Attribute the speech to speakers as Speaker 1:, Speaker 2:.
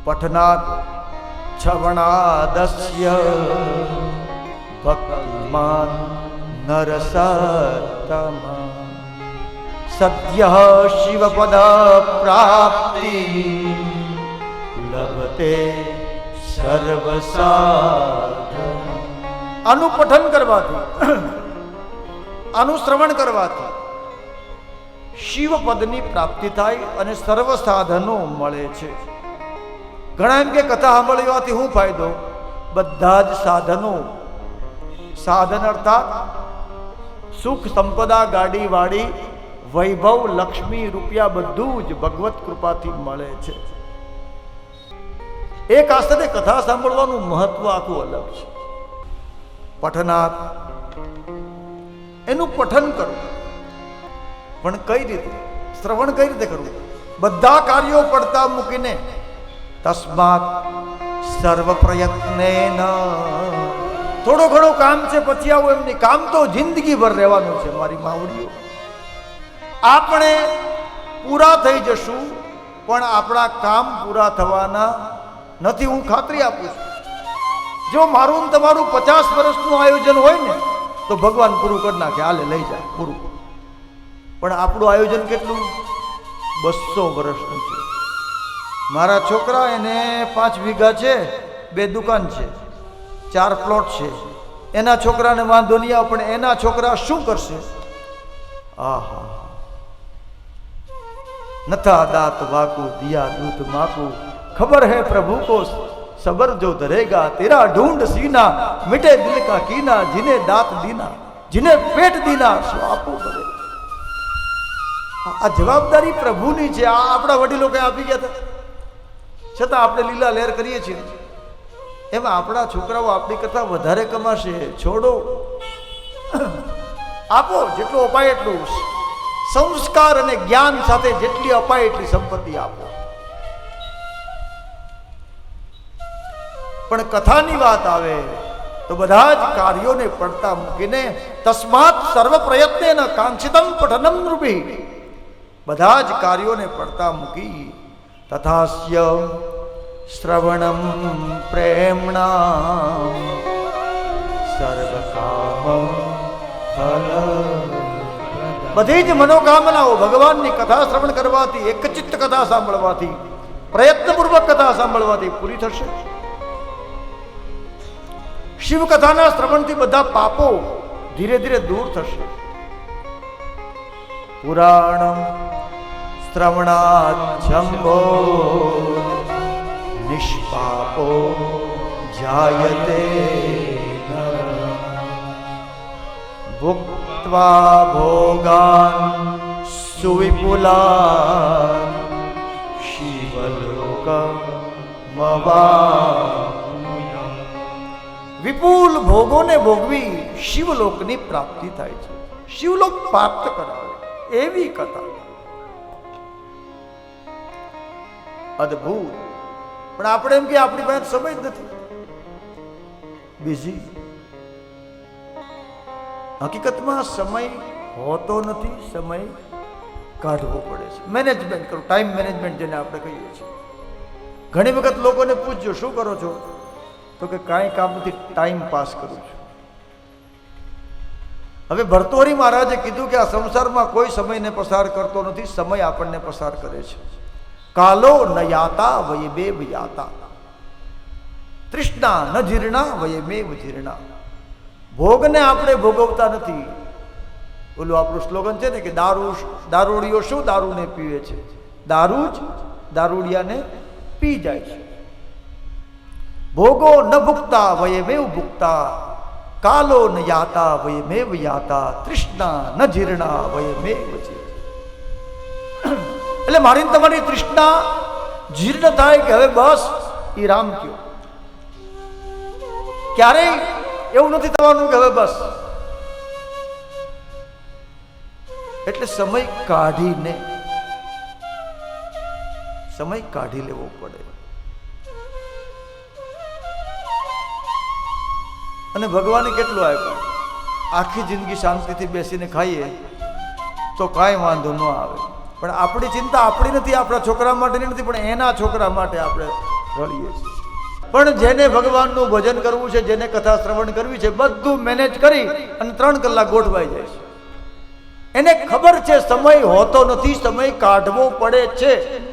Speaker 1: પઠનાत् છવણાદસ્ય ભક્તિમાન નરસતમ સદ્ય શિવપદ પ્રાપ્તિ લભતે સર્વસાધ આનું પઠન કરવાથી આનું શ્રવણ કરવાથી શિવ પદની પ્રાપ્તિ થાય અને સર્વ સાધનો મળે છે ઘણા એમ કે કથા સાંભળવાથી શું ફાયદો? બધા જ સાધનો. સાધન અર્થાત સુખ સંપદા, ગાડી, વાડી, વૈભવ, લક્ષ્મી, રૂપિયા બધું જ ભગવત કૃપાથી મળે છે. એક આસ્તે કથા સાંભળવાનું મહત્વ આખું અલગ છે. પઠનાથ, એનું પઠન કરવું પણ કઈ રીતે? શ્રવણ કઈ રીતે કરવું? બધા કાર્યો પડતા મૂકીને તસ્માત સર્વ પ્રયત્ને થોડો ઘણો કામ છે, પછી આવું એમની કામ તો જિંદગીભર રહેવાનું છે, મારી માવડીઓ. આપણે પૂરા થઈ જશું, પણ આપણા કામ પૂરા થવાના નથી, હું ખાતરી આપું છું. જો મારું તમારું પચાસ વર્ષનું આયોજન હોય ને, તો ભગવાન પૂરું કરી નાખે, હાલે, લઈ જાય, પૂરું. પણ આપણું આયોજન કેટલું? બસો વર્ષનું છે. મારા છોકરા એને પાંચ વીઘા છે, બે દુકાન છે, ચાર પ્લોટ છે. એના છોકરાને વાંધો નહીં આવે, પણ એના છોકરા શું કરશે? આ નથા દાંત વાકુ, દિયા દૂધ માકુ. ખબર હે પ્રભુ કો સબર જો ધરેગા, તેરા ઢૂંઢ સીના મિટે દિલ કા કીના, જીને દાંત દીના, જીને પેટ દીના, શું આપવું પડે? આ જવાબદારી પ્રભુની છે, આ આપણા વડીલો કઈ આપી ગયા હતા? છતાં આપણે લીલા લહેર કરીએ છીએ. એમાં આપણા છોકરાઓ આપણી કરતા વધારે કમાશે. છોડો. આપો જેટલું અપાય એટલું. સંસ્કાર અને જ્ઞાન સાથે જેટલી અપાય એટલી સંપત્તિ આપો. પણ કથાની વાત આવે તો બધા જ કાર્યોને પડતા મૂકીને તસ્માત સર્વ પ્રયત્ને કાંક્ષિતમ પઠનમ રૂપી. બધા જ કાર્યોને પડતા મૂકી તથાસ્ય શ્રવણમ પ્રેમણા સર્વ બધી જ મનોકામનાઓ ભગવાનની કથા શ્રવણ કરવાથી એકચિત્ત કથા સાંભળવાથી પ્રયત્નપૂર્વક કથા સાંભળવાથી પૂરી થશે શિવ કથાના શ્રવણથી બધા પાપો ધીરે ધીરે દૂર થશે પુરાણમ શ્રવણાચ્છંભો નિષ્પાપો જાયતે ભુક્ત્વા ભોગાન સુવિપુલા શિવલોકમવા વિપુલ ભોગોને ભોગવી શિવલોકની પ્રાપ્તિ થાય છે. શિવલોક પ્રાપ્ત કરાવે, એવી કથા. અદ્ભુત પણ આપણે એમ કે આપણી પાસે સમય જ નથી. બિઝી હકીકતમાં સમય હોતો નથી, સમય કાઢવો પડે છે. મેનેજમેન્ટ કરો ટાઈમ મેનેજમેન્ટ જેને આપણે કહીએ છીએ. ઘણી વખત લોકોને પૂછજો, શું કરો છો? તો કે, કાંઈ કામ નથી ટાઈમ પાસ કરું છું. હવે ભરતોરી મહારાજે કીધું કે આ સંસારમાં કોઈ સમયને પસાર કરતો નથી, સમય આપણને પસાર કરે છે. કાલો ન યાતા વય બેવ યાતા. તૃષ્ણા ન જીર્ણા વય મેવ જીર્ણા. ભોગને આપણે ભોગવતા નથી. ઓલું આપણું સ્લોગન છે ને કે દારૂ દારૂડિયો શું દારૂને પીવે છે? દારૂ જ દારૂડિયાને પી જાય છે. ભોગો ન ભુક્તા વયમેવ ભુક્તા. કાલો ન યાતા વયમેવ યાતા. તૃષ્ણા ન જીર્ણા વયમેવ જીર્ણા. એટલે મારી તમારી તૃષ્ણા જીર્ણ થાય કે હવે બસ એ રામ કયો ક્યારેય એવું નથી થવાનું કે હવે બસ. એટલે સમય કાઢીને, સમય કાઢી લેવો પડે. અને ભગવાને કેટલું આપ્યું? આખી જિંદગી શાંતિથી બેસીને ખાઈએ તો કાંઈ વાંધો ન આવે. પણ આપણી ચિંતા આપણી નથી, આપણા છોકરા માટેની નથી, પણ એના છોકરા માટે આપણે રળીએ છીએ. પણ જેને ભગવાનનું ભજન કરવું છે, જેને કથા શ્રવણ કરવી છે, બધું મેનેજ કરી અને ત્રણ કલાક ગોઠવાઈ જાય છે. એને ખબર છે, સમય હોતો નથી, સમય કાઢવો પડે છે.